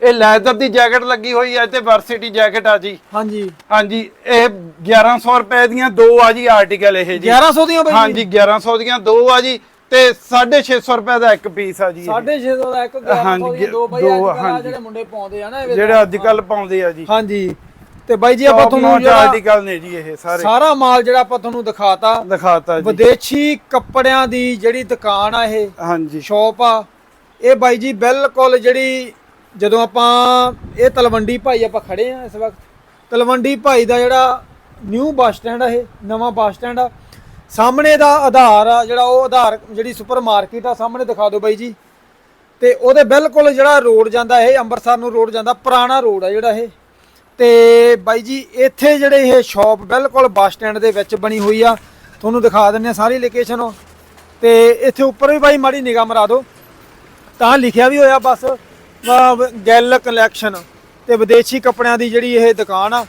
ਇਹ ਲੈਦਰ ਦੀ ਜੈਕਟ ਲੱਗੀ ਹੋਈ ਹੈ ਤੇ ਵਰਸਿਟੀ ਜੈਕਟ ਆ ਜੀ। ਹਾਂਜੀ। ਹਾਂਜੀ ਇਹ 1100 ਰੁਪਏ ਦੀਆਂ ਦੋ ਆ ਜੀ ਆਰਟੀਕਲ ਇਹ ਜੀ। 1100 ਦੀਆਂ ਬਈ। ਹਾਂਜੀ 1100 ਦੀਆਂ ਦੋ ਆ ਜੀ ਤੇ 650 ਰੁਪਏ ਦਾ ਇੱਕ ਪੀਸ ਆ ਜੀ ਇਹ। 650 ਦਾ ਇੱਕ 1100 ਹਾਂਜੀ, ਦੀਆਂ ਦੋ ਬਈ ਹਾਂਜੀ। ਜਿਹੜੇ ਮੁੰਡੇ ਪਾਉਂਦੇ ਆ ਨਾ ਇਹ ਜਿਹੜੇ ਅੱਜ ਕੱਲ ਪਾਉਂਦੇ ਆ ਜੀ। ਹਾਂਜੀ। ਤੇ ਬਾਈ ਜੀ ਆਪਾਂ ਤੁਹਾਨੂੰ ਜਿਹੜਾ ਆਰਟੀਕਲ ਨੇ ਜੀ ਇਹ ਸਾਰੇ। ਸਾਰਾ ਮਾਲ ਜਿਹੜਾ ਆਪਾਂ ਤੁਹਾਨੂੰ ਦਿਖਾਤਾ ਦਿਖਾਤਾ ਜੀ। ਵਿਦੇਸ਼ੀ ਕੱਪੜਿਆਂ ਦੀ ਜਿਹੜੀ ਦੁਕਾਨ ਆ ਇਹ ਹਾਂਜੀ। ਸ਼ਾਪ ਆ। ਇਹ ਬਾਈ ਜੀ ਬਿਲਕੁਲ ਜਿਹੜੀ ਜਦੋਂ ਆਪਾਂ ਇਹ ਤਲਵੰਡੀ ਭਾਈ ਆਪਾਂ ਖੜੇ ਆ ਇਸ ਵਕਤ, ਤਲਵੰਡੀ ਭਾਈ ਦਾ ਜਿਹੜਾ ਨਿਊ ਬੱਸ ਸਟੈਂਡ ਆ ਇਹ, ਨਵਾਂ ਬੱਸ ਸਟੈਂਡ ਆ। ਸਾਹਮਣੇ ਦਾ ਆਧਾਰ ਆ, ਜਿਹੜਾ ਉਹ ਆਧਾਰ ਜਿਹੜੀ ਸੁਪਰ ਮਾਰਕੀਟ ਆ, ਸਾਹਮਣੇ ਦਿਖਾ ਦਿਓ ਬਾਈ ਜੀ। ਤੇ ਉਹਦੇ ਬਿਲਕੁਲ ਜਿਹੜਾ ਰੋਡ ਜਾਂਦਾ ਇਹ, ਅੰਮ੍ਰਿਤਸਰ ਨੂੰ ਰੋਡ ਜਾਂਦਾ, ਪੁਰਾਣਾ ਰੋਡ ਆ ਜਿਹੜਾ ਇਹ। ਤੇ ਬਾਈ ਜੀ, ਇੱਥੇ ਜਿਹੜੇ ਇਹ ਸ਼ਾਪ ਬਿਲਕੁਲ ਬੱਸ ਸਟੈਂਡ ਦੇ ਵਿੱਚ ਬਣੀ ਹੋਈ ਆ। ਤੁਹਾਨੂੰ ਦਿਖਾ ਦਿੰਨੇ ਆ ਸਾਰੀ ਲੋਕੇਸ਼ਨ ਤੇ ਇੱਥੇ ਉੱਪਰ ਵੀ ਬਾਈ ਮਾੜੀ ਨਿਗਾਹ ਮਰਾ ਦਿਓ। ਤਾਂ ਲਿਖਿਆ ਵੀ ਹੋਇਆ ਬਸ। ਗੈਲ ਕਲੈਕਸ਼ਨ ਤੇ ਵਿਦੇਸ਼ੀ ਕੱਪੜਿਆਂ ਦੀ ਜਿਹੜੀ ਇਹ ਦੁਕਾਨ ਆ।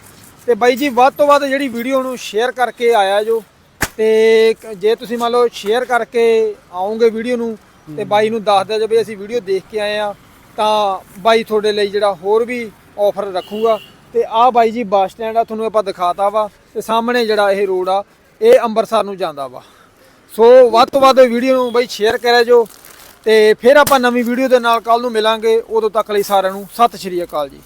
ਤੇ ਬਾਈ ਜੀ ਵੱਧ ਤੋਂ ਵੱਧ ਜਿਹੜੀ ਵੀਡੀਓ ਨੂੰ ਸ਼ੇਅਰ ਕਰਕੇ ਆਇਆ ਜੋ। ਤੇ ਜੇ ਤੁਸੀਂ ਮੰਨ ਲਓ ਸ਼ੇਅਰ ਕਰਕੇ ਆਓਗੇ ਵੀਡੀਓ ਨੂੰ ਤੇ ਬਾਈ ਨੂੰ ਦੱਸ ਦਿਆ ਜੇ ਵੀ ਅਸੀਂ ਵੀਡੀਓ ਦੇਖ ਕੇ ਆਏ ਆ ਤਾਂ ਬਾਈ ਤੁਹਾਡੇ ਲਈ ਜਿਹੜਾ ਹੋਰ ਵੀ ਆਫਰ ਰੱਖੂਗਾ। ਤੇ ਆਹ ਬਾਈ ਜੀ ਬੱਸ ਸਟੈਂਡ ਆ ਤੁਹਾਨੂੰ ਆਪਾਂ ਦਿਖਾਤਾ ਵਾ ਤੇ ਸਾਹਮਣੇ ਜਿਹੜਾ ਇਹ ਰੋਡ ਆ ਇਹ ਅੰਮ੍ਰਿਤਸਰ ਨੂੰ ਜਾਂਦਾ ਵਾ। ਸੋ ਵੱਧ ਤੋਂ ਵੱਧ ਵੀਡੀਓ ਨੂੰ ਬਈ ਸ਼ੇਅਰ ਕਰਿਆ ਜੋ। ਤੇ ਫਿਰ ਆਪਾਂ ਨਵੀਂ ਵੀਡੀਓ ਦੇ ਨਾਲ ਕੱਲ ਨੂੰ ਮਿਲਾਂਗੇ। ਉਦੋਂ ਤੱਕ ਲਈ ਸਾਰਿਆਂ ਨੂੰ ਸਤਿ ਸ਼੍ਰੀ ਅਕਾਲ ਜੀ।